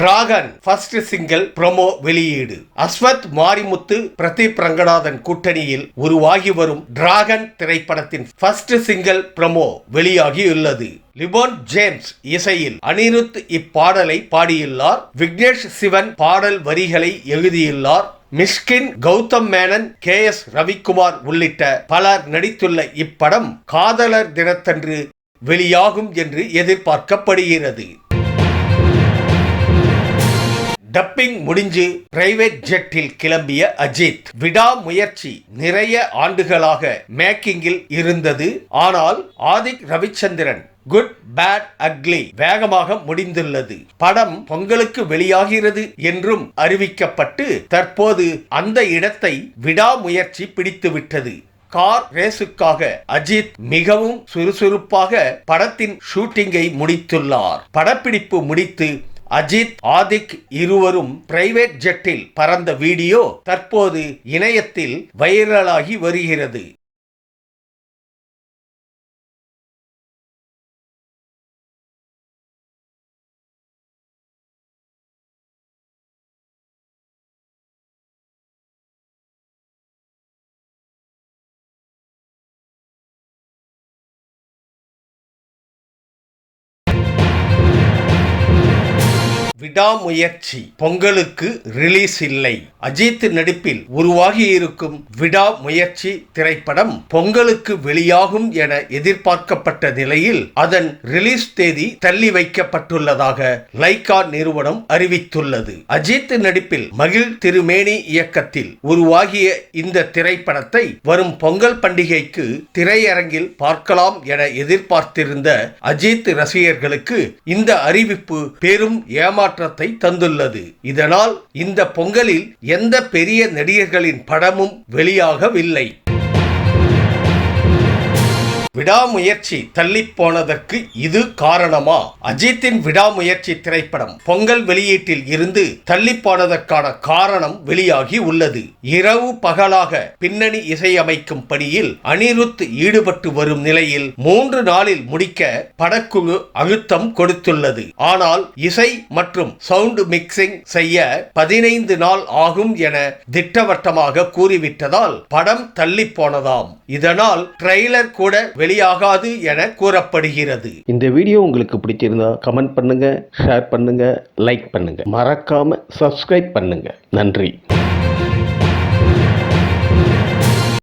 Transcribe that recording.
Dragon first single promo வெளியீடு. அஸ்வத் மாரிமுத்து பிரதீப் ரங்கநாதன் கூட்டணியில் உருவாகி வரும் டிராகன் திரைப்படத்தின் ஃபர்ஸ்ட் சிங்கிள் ப்ரோமோ வெளியாகியுள்ளது லிபோன் ஜேம்ஸ் இசையில் அனிருத் இப்பாடலை பாடியுள்ளார். விக்னேஷ் சிவன் பாடல் வரிகளை எழுதியுள்ளார். மிஷ்கின் கௌதம் மேனன் கே எஸ் ரவிக்குமார் உள்ளிட்ட பலர் நடித்துள்ள இப்படம் காதலர் தினத்தன்று வெளியாகும் என்று எதிர்பார்க்கப்படுகிறது. டப்பிங் முடிஞ்சு பிரைவேட் ஜெட்டில் கிளம்பிய அஜித் விடாமுயற்சி நிறைய ஆண்டுகளாக மேக்கிங்கில் இருந்தது. ஆனால் Adhik Ravichandran Good Bad Ugly வேகமாக முடிந்துள்ளது. படம் பொங்கலுக்கு வெளியாகிறது என்றும் அறிவிக்கப்பட்டு தற்போது அந்த இடத்தை விடாமுயற்சி பிடித்துவிட்டது. கார் ரேசுக்காக அஜித் மிகவும் சுறுசுறுப்பாக படத்தின் ஷூட்டிங்கை முடித்துள்ளார். படப்பிடிப்பு முடித்து அஜித் ஆதிக் இருவரும் பிரைவேட் ஜெட்டில் பறந்த வீடியோ தற்போது இணையத்தில் வைரலாகி வருகிறது. விடாமுயற்சி பொங்கலுக்கு ரிலீஸ் இல்லை. அஜித் நடிப்பில் உருவாகி இருக்கும் விடாமுயற்சி திரைப்படம் பொங்கலுக்கு வெளியாகும் என எதிர்பார்க்கப்பட்ட நிலையில் அதன் ரிலீஸ் தேதி தள்ளி வைக்கப்பட்டுள்ளதாக லைகா நிறுவனம் அறிவித்துள்ளது. அஜித் நடிப்பில் மகிழ் திருமேனி இயக்கத்தில் உருவாகிய இந்த திரைப்படத்தை வரும் பொங்கல் பண்டிகைக்கு திரையரங்கில் பார்க்கலாம் என எதிர்பார்த்திருந்த அஜித் ரசிகர்களுக்கு இந்த அறிவிப்பு பெரும் ஏமாற்ற ஏமாற்றத்தை தந்துள்ளது. இதனால் இந்த பொங்கலில் எந்த பெரிய நடிகர்களின் படமும் வெளியாகவில்லை. விடாமுயற்சி தள்ளி போனதற்கு இது காரணமா? அஜித்தின் விடாமுயற்சி திரைப்படம் பொங்கல் வெளியீட்டில் இருந்து தள்ளி போனதற்கான காரணம் வெளியாகி உள்ளது. இரவு பகலாக பின்னணி இசையமைக்கும் பணியில் அனிருத் ஈடுபட்டு வரும் நிலையில் மூன்று நாளில் முடிக்க படக்குழு அழுத்தம் கொடுத்துள்ளது. ஆனால் இசை மற்றும் சவுண்ட் மிக்சிங் செய்ய பதினைந்து நாள் ஆகும் என திட்டவட்டமாக கூறிவிட்டதால் படம் தள்ளி போனதாம் இதனால் ட்ரெய்லர் கூட வெளியாகாது என கூறப்படுகிறது. இந்த வீடியோ உங்களுக்கு பிடிச்சிருந்தா கமெண்ட் பண்ணுங்க ஷேர் பண்ணுங்க லைக் பண்ணுங்க. மறக்காம சப்ஸ்கிரைப் பண்ணுங்க. நன்றி.